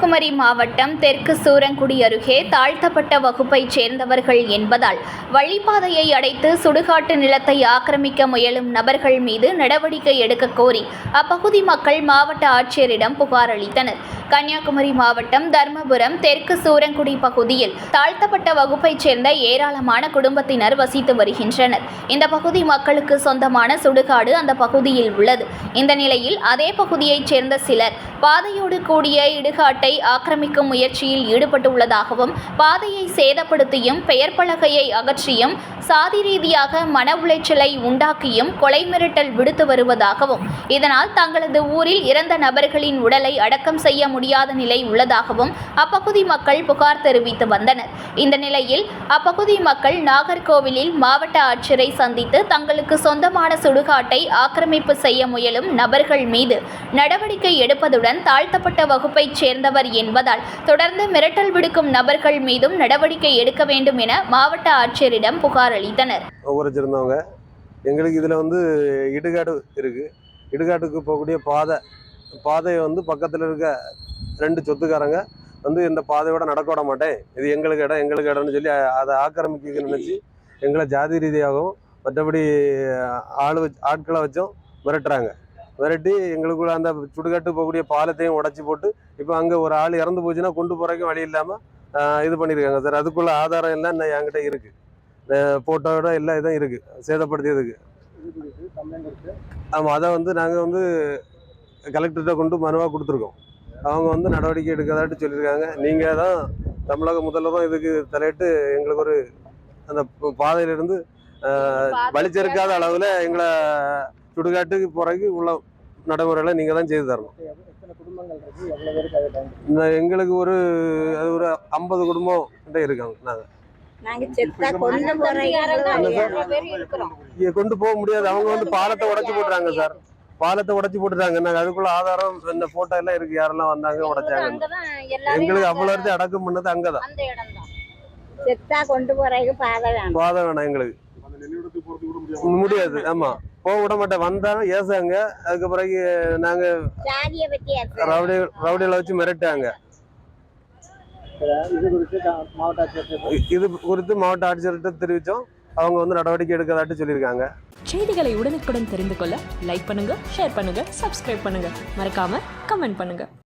மாவட்டம் தெற்கு சூரங்குடி அருகே தாழ்த்தப்பட்ட வகுப்பைச் சேர்ந்தவர்கள் என்பதால் வழிப்பாதையை அடைத்து சுடுகாட்டு நிலத்தை ஆக்கிரமிக்க முயலும் நபர்கள் மீது நடவடிக்கை எடுக்க கோரி அப்பகுதி மக்கள் மாவட்ட ஆட்சியரிடம் புகார் அளித்தனர். கன்னியாகுமரி மாவட்டம் தர்மபுரம் தெற்கு சூரங்குடி பகுதியில் தாழ்த்தப்பட்ட வகுப்பைச் சேர்ந்த ஏராளமான குடும்பத்தினர் வசித்து வருகின்றனர். இந்த பகுதி மக்களுக்கு சொந்தமான சுடுகாடு அந்த பகுதியில் உள்ளது. இந்த நிலையில் அதே பகுதியைச் சேர்ந்த சிலர் பாதையோடு கூடிய இடுகாட்டு ஆக்கிரமிக்கும் முயற்சியில் ஈடுபட்டுள்ளதாகவும் பாதையை சேதப்படுத்தியும் பெயர் பலகையை அகற்றியும் சாதி ரீதியாக மன உளைச்சலை உண்டாக்கியும் கொலை மிரட்டல் விடுத்து வருவதாகவும் இதனால் தங்களது ஊரில் இறந்த நபர்களின் உடலை அடக்கம் செய்ய முடியாத நிலை உள்ளதாகவும் அப்பகுதி மக்கள் புகார் தெரிவித்து வந்தனர். இந்த நிலையில் அப்பகுதி மக்கள் நாகர்கோவிலில் மாவட்ட ஆட்சியரை சந்தித்து தங்களுக்கு சொந்தமான சுடுகாட்டை ஆக்கிரமிப்பு செய்ய முயலும் நபர்கள் மீது நடவடிக்கை எடுப்பதுடன் தாழ்த்தப்பட்ட வகுப்பைச் சேர்ந்த உள்ளவர் என்பதால் தொடர்ந்து மிரட்டல் விடுக்கும் நபர்கள் மீதும் நடவடிக்கை எடுக்க வேண்டும் என மாவட்ட ஆட்சியரிடம் புகார் அளித்தனர். உரைச்சிருந்தவங்க எங்களுக்கு இதில் வந்து இடுகாடு இருக்குது இடுகாட்டுக்கு போகக்கூடிய பாதை பாதையை வந்து பக்கத்தில் இருக்க ரெண்டு சொத்துக்காரங்க வந்து இந்த பாதையோட நடக்க விட மாட்டேன். இது எங்களுக்கு இடம் எங்களுக்கு இடம்னு சொல்லி அதை ஆக்கிரமிக்க நினச்சி எங்களை ஜாதி ரீதியாகவும் மற்றபடி ஆள் வச்சு ஆட்களை வச்சும் மிரட்டுறாங்க. மிரட்டி எங்களுக்குள்ள அந்த சுடுகாட்டு போகக்கூடிய பாலத்தையும் உடச்சி போட்டு இப்போ அங்கே ஒரு ஆள் இறந்து போச்சுன்னா கொண்டு போகிறக்கும் வழி இல்லாமல் இது பண்ணியிருக்காங்க சார். அதுக்குள்ள ஆதாரம் எல்லாம் இன்னும் என்கிட்ட இருக்குது ஃபோட்டோவோட எல்லா இதுவும் இருக்குது சேதப்படுத்தியதுக்கு. ஆமாம் அதை வந்து நாங்கள் வந்து கலெக்டர்கிட்ட கொண்டு மனுவாக கொடுத்துருக்கோம். அவங்க வந்து நடவடிக்கை எடுக்கதாட்டு சொல்லியிருக்காங்க. நீங்கள் தான் தமிழக முதல்வரும் இதுக்கு தலையிட்டு எங்களுக்கு ஒரு அந்த பாதையிலிருந்து வலிச்செருக்காத அளவில் எங்களை சுடுகாட்டுக்கு போகிறதுக்கு உள்ள நடைமுறைகளை நீங்கள் தான் செய்து தரணும். எத்தனை குடும்பங்கள் இருக்கு? எவ்வளவு பேருக்கு அது பயன்படுது? இந்த எங்களுக்கு ஒரு அது ஒரு ஐம்பது குடும்பம் கிட்ட இருக்காங்க நாங்கள் கொண்டு போறோம் இங்க கொண்டு போக முடியாது. அவங்க வந்து பாலத்தை உடைச்சு போட்டுறாங்க சார். பாலத்தை உடைச்சு போட்டுட்டாங்க. நாங்க அதுக்குள்ள ஆதாரம் இந்த போட்டோ எல்லாம் இருக்கு. யாரெல்லாம் வந்தாங்க உடைச்சாங்க. எங்களுக்கு அவ்வளவு இருந்து அடக்கம் பண்ணது அங்கதான். செத்தா கொண்டு போறதுக்கு பாதை வேணாம். எங்களுக்கு. முடியாது. ஆமா. போக விட மாட்டேன். வந்தாலும் ஏசாங்க அதுக்கு பிறகு நாங்க. ரவுடி ரவுடியில வச்சு மிரட்டாங்க இது குறித்து மாவட்ட ஆட்சியர் இது குறித்து மாவட்ட ஆட்சியர்கிட்ட தெரிவிச்சோம். அவங்க வந்து நடவடிக்கை எடுக்கதாட்டு சொல்லியிருக்காங்க. செய்திகளை உடனுக்குடன் தெரிந்து கொள்ள லைக் பண்ணுங்க ஷேர் பண்ணுங்க சப்ஸ்கிரைப் பண்ணுங்க. மறக்காம கமெண்ட் பண்ணுங்க.